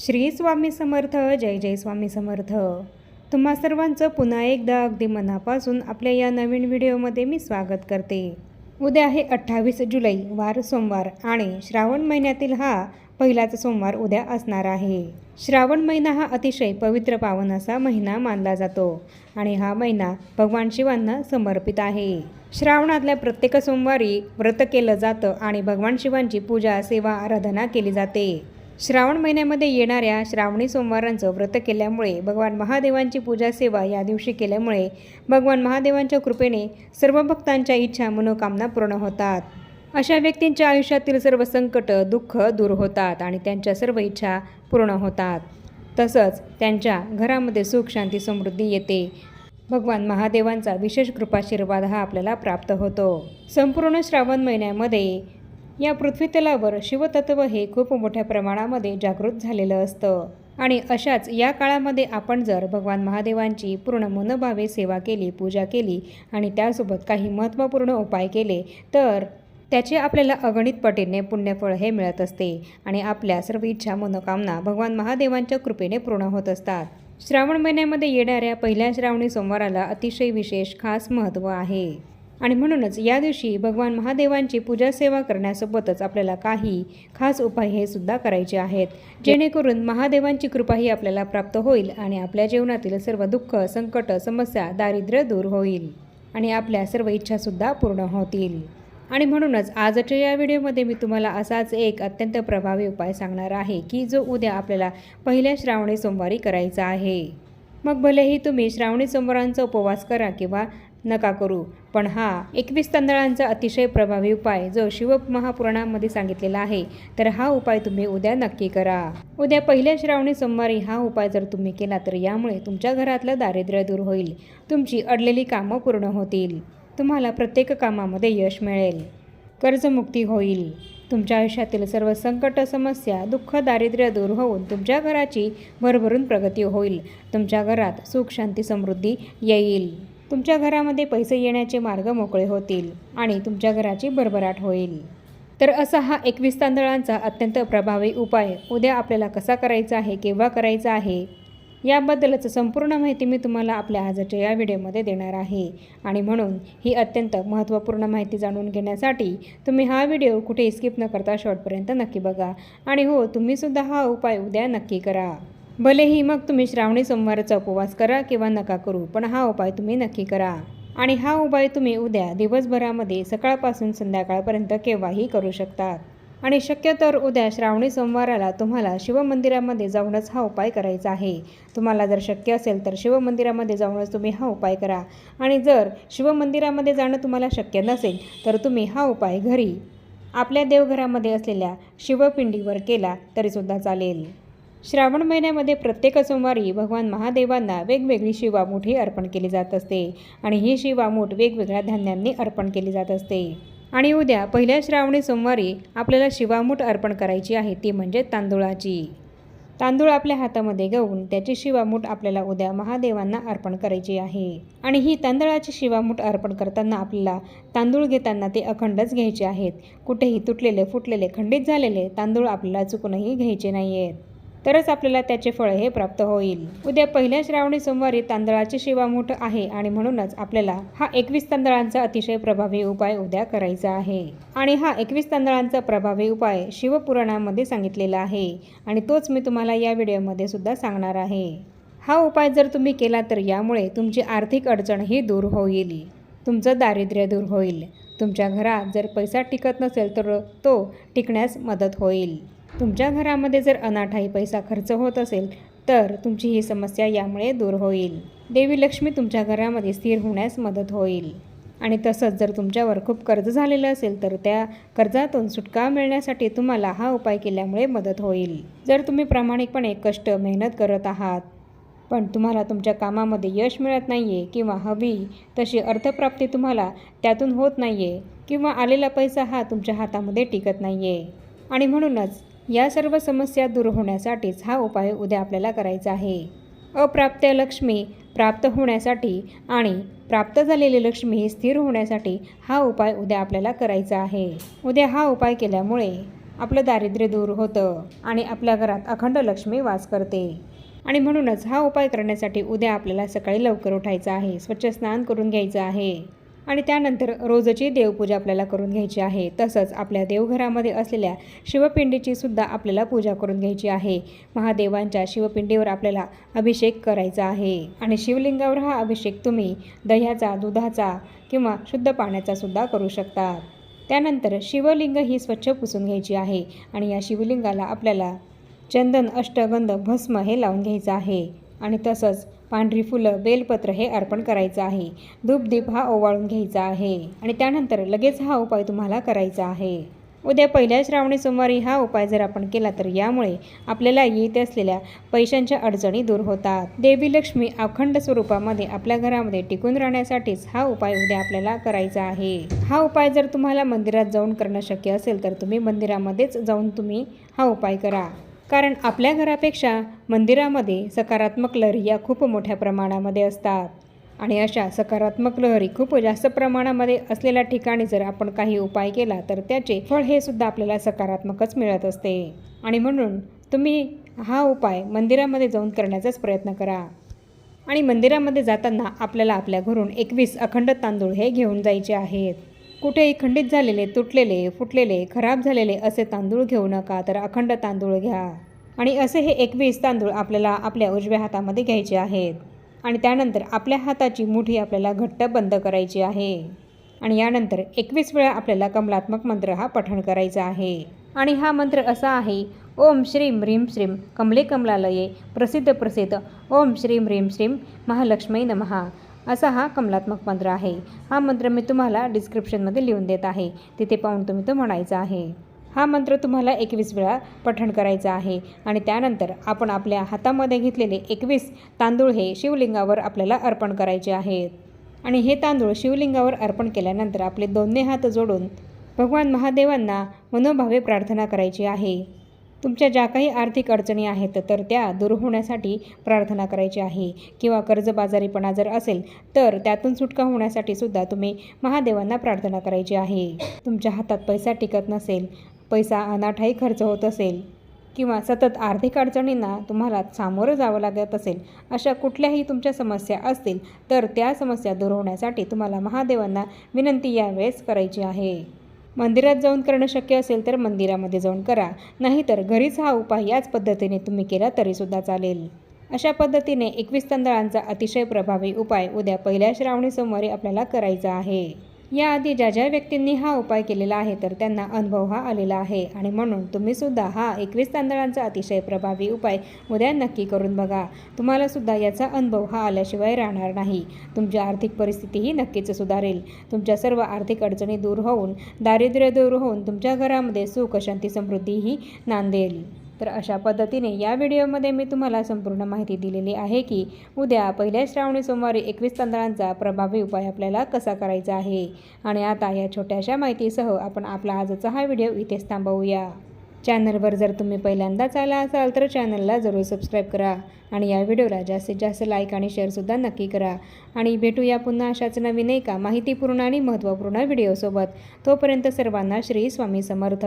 श्री स्वामी समर्थ जय जय स्वामी समर्थ. तुम्हा सर्वांचं पुन्हा एकदा अगदी मनापासून आपल्या या नवीन व्हिडिओमध्ये मी स्वागत करते. उद्या आहे अठ्ठावीस जुलै वार सोमवार आणि श्रावण महिन्यातील हा पहिलाच सोमवार उद्या असणार आहे. श्रावण महिना हा अतिशय पवित्र पावन असा महिना मानला जातो आणि हा महिना भगवान शिवांना समर्पित आहे. श्रावणातल्या प्रत्येक सोमवारी व्रत केलं जातं आणि भगवान शिवांची पूजा सेवा आराधना केली जाते. श्रावण महिन्यामध्ये येणाऱ्या श्रावणी सोमवारांचं व्रत केल्यामुळे भगवान महादेवांची पूजा सेवा या दिवशी केल्यामुळे भगवान महादेवांच्या कृपेने सर्व भक्तांच्या इच्छा मनोकामना पूर्ण होतात. अशा व्यक्तींच्या आयुष्यातील सर्व संकट दुःख दूर होतात आणि त्यांच्या सर्व इच्छा पूर्ण होतात. तसंच त्यांच्या घरामध्ये सुख शांती समृद्धी येते. भगवान महादेवांचा विशेष कृपाशीर्वाद हा आपल्याला प्राप्त होतो. संपूर्ण श्रावण महिन्यामध्ये या पृथ्वीतलावर शिवतत्व हे खूप मोठ्या प्रमाणामध्ये जागृत झालेलं असतं. आणि अशाच या काळामध्ये आपण जर भगवान महादेवांची पूर्ण मनोभावे सेवा केली पूजा केली आणि त्यासोबत काही महत्त्वपूर्ण उपाय केले तर त्याचे आपल्याला अगणित पटीने पुण्यफळ हे मिळत असते आणि आपल्या सर्व इच्छा मनोकामना भगवान महादेवांच्या कृपेने पूर्ण होत असतात. श्रावण महिन्यामध्ये येणाऱ्या पहिल्या श्रावणी सोमवाराला अतिशय विशेष खास महत्त्व आहे. आणि म्हणूनच या दिवशी भगवान महादेवांची पूजा सेवा करण्यासोबतच आपल्याला काही खास उपाय हे सुद्धा करायचे आहेत. जेणेकरून महादेवांची कृपाही आपल्याला प्राप्त होईल आणि आपल्या जीवनातील सर्व दुःख संकट समस्या दारिद्र्य दूर होईल आणि आपल्या सर्व इच्छासुद्धा पूर्ण होतील. आणि म्हणूनच आजच्या या व्हिडिओमध्ये मी तुम्हाला असाच एक अत्यंत प्रभावी उपाय सांगणार आहे की जो उद्या आपल्याला पहिल्या श्रावणी सोमवारी करायचा आहे. मग भलेही तुम्ही श्रावणी सोमवारांचा उपवास करा किंवा नका करू. पण हा एकवीस तांदळांचा अतिशय प्रभावी उपाय जो शिवमहापुराणामध्ये सांगितलेला आहे तर हा उपाय तुम्ही उद्या नक्की करा. उद्या पहिल्या श्रावणी सोमवारी हा उपाय जर तुम्ही केला तर यामुळे तुमच्या घरातलं दारिद्र्य दूर होईल. तुमची अडलेली कामं पूर्ण होतील. तुम्हाला प्रत्येक कामामध्ये यश मिळेल. कर्जमुक्ती होईल. तुमच्या आयुष्यातील सर्व संकट समस्या दुःख दारिद्र्य दूर होऊन तुमच्या घराची भरभरून प्रगती होईल. तुमच्या घरात सुख शांती समृद्धी येईल. तुमच्या घरामध्ये पैसे येण्याचे मार्ग मोकळे होतील आणि तुमच्या घराची भरभराट होईल. तर असा हा एकवीस तांदळांचा अत्यंत प्रभावी उपाय उद्या आपल्याला कसा करायचा आहे केव्हा करायचा आहे याबद्दलच संपूर्ण माहिती मी तुम्हाला आपल्या आजच्या या व्हिडिओमध्ये देणार आहे. आणि म्हणून ही अत्यंत महत्त्वपूर्ण माहिती जाणून घेण्यासाठी तुम्ही हा व्हिडिओ कुठे स्किप न करता शेवटपर्यंत नक्की बघा. आणि हो तुम्हीसुद्धा हा उपाय उद्या नक्की करा. भलेही मग तुम्ही श्रावणी सोमवारचा उपवास करा किंवा नका करू पण हा उपाय तुम्ही नक्की करा. आणि हा उपाय तुम्ही उद्या दिवसभरामध्ये सकाळपासून संध्याकाळपर्यंत केव्हाही करू शकतात आणि शक्यतर उद्या श्रावणी सोमवाराला तुम्हाला शिवमंदिरामध्ये जाऊनच हा उपाय करायचा आहे. तुम्हाला जर शक्य असेल तर शिवमंदिरामध्ये जाऊनच तुम्ही हा उपाय करा. आणि जर शिवमंदिरामध्ये जाणं तुम्हाला शक्य नसेल तर तुम्ही हा उपाय घरी आपल्या देवघरामध्ये असलेल्या शिवपिंडीवर केला तरीसुद्धा चालेल. श्रावण महिन्यामध्ये प्रत्येक सोमवारी भगवान महादेवांना वेगवेगळी शिवामूठ ही अर्पण केली जात असते आणि ही शिवामूठ वेगवेगळ्या धान्यांनी अर्पण केली जात असते. आणि उद्या पहिल्या श्रावणी सोमवारी आपल्याला शिवामूठ अर्पण करायची आहे ती म्हणजे तांदूळाची. तांदूळ आपल्या हातामध्ये घेऊन त्याची शिवामूठ आपल्याला उद्या महादेवांना अर्पण करायची आहे. आणि ही तांदळाची शिवामूठ अर्पण करताना आपल्याला तांदूळ घेताना ते अखंडच घ्यायचे आहेत. कुठेही तुटलेले फुटलेले खंडित झालेले तांदूळ आपल्याला चुकूनही घ्यायचे नाही आहेत तरच आपल्याला त्याचे फळ हे प्राप्त होईल. उद्या पहिल्या श्रावणी सोमवारी तांदळाची शिवा मोठ आहे आणि म्हणूनच आपल्याला हा एकवीस तांदळांचा अतिशय प्रभावी उपाय उद्या करायचा आहे. आणि हा एकवीस तांदळांचा प्रभावी उपाय शिवपुराणामध्ये सांगितलेला आहे आणि तोच मी तुम्हाला या व्हिडिओमध्ये सुद्धा सांगणार आहे. हा उपाय जर तुम्ही केला तर यामुळे तुमची आर्थिक अडचण ही दूर होईल. तुमचं दारिद्र्य दूर होईल. तुमच्या घरात जर पैसा टिकत नसेल तर तो टिकण्यास मदत होईल. तुमच्या घरामध्ये जर अनाठाई पैसा खर्च होत असेल तर तुमची ही समस्या यामुळे दूर होईल. देवी लक्ष्मी तुमच्या घरामध्ये स्थिर होण्यास मदत होईल. आणि तसंच जर तुमच्यावर खूप कर्ज झालेलं असेल तर त्या कर्जातून सुटका मिळण्यासाठी तुम्हाला हा उपाय केल्यामुळे मदत होईल. जर तुम्ही प्रामाणिकपणे कष्ट मेहनत करत आहात पण तुम्हाला तुमच्या कामामध्ये यश मिळत नाही आहे किंवा हवी तशी अर्थप्राप्ती तुम्हाला त्यातून होत नाही आहे किंवा आलेला पैसा हा तुमच्या हातामध्ये टिकत नाही आहे आणि म्हणूनच या सर्व समस्या दूर होण्यासाठीच हा उपाय उद्या आपल्याला करायचा आहे. अप्राप्य लक्ष्मी प्राप्त होण्यासाठी आणि प्राप्त झालेली लक्ष्मी ही स्थिर होण्यासाठी हा उपाय उद्या आपल्याला करायचा आहे. उद्या हा उपाय केल्यामुळे आपलं दारिद्र्य दूर होतं आणि आपल्या घरात अखंड लक्ष्मी वास करते. आणि म्हणूनच हा उपाय करण्यासाठी उद्या आपल्याला सकाळी लवकर उठायचं आहे. स्वच्छ स्नान करून घ्यायचं आहे. आणि त्यानंतर रोजची देवपूजा आपल्याला करून घ्यायची आहे. तसंच आपल्या देवघरामध्ये असलेल्या शिवपिंडीची सुद्धा आपल्याला पूजा करून घ्यायची आहे. महादेवांच्या शिवपिंडीवर आपल्याला अभिषेक करायचा आहे. आणि शिवलिंगावर हा अभिषेक तुम्ही दह्याचा दुधाचा किंवा शुद्ध पाण्याचा सुद्धा करू शकता. त्यानंतर शिवलिंग ही स्वच्छ पुसून घ्यायची आहे आणि या शिवलिंगाला आपल्याला चंदन अष्टगंध भस्म हे लावून घ्यायचं आहे. आणि तसंच पांढरी फुलं बेलपत्र हे अर्पण करायचं आहे. धूपदीप हा ओवाळून घ्यायचा आहे. आणि त्यानंतर लगेच हा उपाय तुम्हाला करायचा आहे. उद्या पहिल्या श्रावणी सोमवारी हा उपाय जर आपण केला तर यामुळे आपल्याला येत असलेल्या पैशांच्या अडचणी दूर होतात. देवी लक्ष्मी अखंड स्वरूपामध्ये आपल्या घरामध्ये टिकून राहण्यासाठीच हा उपाय उद्या आपल्याला करायचा आहे. हा उपाय जर तुम्हाला मंदिरात जाऊन करणं शक्य असेल तर तुम्ही मंदिरामध्येच जाऊन तुम्ही हा उपाय करा. कारण आपल्या घरापेक्षा मंदिरामध्ये सकारात्मक लहरी या खूप मोठ्या प्रमाणामध्ये असतात. आणि अशा सकारात्मक लहरी खूप जास्त प्रमाणामध्ये असलेल्या ठिकाणी जर आपण काही उपाय केला तर त्याचे फळ हे सुद्धा आपल्याला सकारात्मकच मिळत असते. आणि म्हणून तुम्ही हा उपाय मंदिरामध्ये जाऊन करण्याचाच प्रयत्न करा. आणि मंदिरामध्ये जाताना आपल्याला आपल्या घरून एकवीस अखंड तांदूळ हे घेऊन जायचे आहेत. कुठेही खंडित झालेले तुटलेले फुटलेले खराब झालेले असे तांदूळ घेऊ नका तर अखंड तांदूळ घ्या. आणि असे हे एकवीस तांदूळ आपल्याला आपल्या उजव्या हातामध्ये घ्यायचे आहेत. आणि त्यानंतर आपल्या हाताची मुठी आपल्याला घट्ट बंद करायची आहे. आणि यानंतर एकवीस वेळा आपल्याला कमलात्मक मंत्र हा पठण करायचा आहे. आणि हा मंत्र असा आहे ओम श्रीम ह्रीम श्रीम कमले कमलालये प्रसिद्ध प्रसिद्ध ओम श्रीम ह्रीम श्रीम महालक्ष्मी नमहा असा हा कमलात्मक मंत्र आहे. हा मंत्र मी तुम्हाला डिस्क्रिप्शनमध्ये लिहून देत आहे. तिथे पाहून तुम्ही तो म्हणायचा आहे. हा मंत्र तुम्हाला एकवीस वेळा पठण करायचा आहे. आणि त्यानंतर आपण आपल्या हातामध्ये घेतलेले एकवीस तांदूळ हे शिवलिंगावर आपल्याला अर्पण करायचे आहेत. आणि हे तांदूळ शिवलिंगावर अर्पण केल्यानंतर आपले दोन्ही हात जोडून भगवान महादेवांना मनोभावे प्रार्थना करायची आहे. तुमच्या ज्या काही आर्थिक अडचणी आहेत तर त्या दूर होण्यासाठी प्रार्थना करायची आहे. किंवा कर्जबाजारीपणा जर असेल तर त्यातून सुटका होण्यासाठी सुद्धा तुम्ही महादेवांना प्रार्थना करायची आहे. तुमच्या हातात पैसा टिकत नसेल पैसा अनाठाई खर्च होत असेल किंवा सतत आर्थिक अडचणींना तुम्हाला सामोरं जावं लागत असेल अशा कुठल्याही तुमच्या समस्या असतील तर त्या समस्या दूर होण्यासाठी तुम्हाला महादेवांना विनंती यावेळेस करायची आहे. मंदिरात जाऊन करणं शक्य असेल तर मंदिरामध्ये जाऊन करा. नाहीतर घरीच हा उपाय याच पद्धतीने तुम्ही केला तरीसुद्धा चालेल. अशा पद्धतीने एकवीस तांदळांचा अतिशय प्रभावी उपाय उद्या पहिल्या श्रावणी सोमवारी आपल्याला करायचा आहे. याआधी ज्या ज्या व्यक्तींनी हा उपाय केलेला आहे तर त्यांना अनुभव हा आलेला आहे. आणि म्हणून तुम्हीसुद्धा हा एकवीस तांदळांचा अतिशय प्रभावी उपाय उद्या नक्की करून बघा. तुम्हालासुद्धा याचा अनुभव हा आल्याशिवाय राहणार नाही. तुमची आर्थिक परिस्थितीही नक्कीच सुधारेल. तुमच्या सर्व आर्थिक अडचणी दूर होऊन दारिद्र्य दूर होऊन तुमच्या घरामध्ये सुख शांती समृद्धीही नांदेल. तर अशा पद्धतीने या व्हिडिओमध्ये मी तुम्हाला संपूर्ण माहिती दिलेली आहे की उद्या पहिल्या श्रावणी सोमवारी एकवीस तांदळांचा प्रभावी उपाय आपल्याला कसा करायचा आहे. आणि आता या छोट्याशा माहितीसह आपण आपला आजचा हा व्हिडिओ इथेच थांबवूया. चॅनलवर जर तुम्ही पहिल्यांदाच आला असाल तर चॅनलला जरूर सबस्क्राईब करा आणि या व्हिडिओला जास्तीत जास्त लाईक आणि शेअरसुद्धा नक्की करा. आणि भेटूया पुन्हा अशाच नवीन एका माहितीपूर्ण आणि महत्त्वपूर्ण व्हिडिओसोबत. तोपर्यंत सर्वांना श्री स्वामी समर्थ.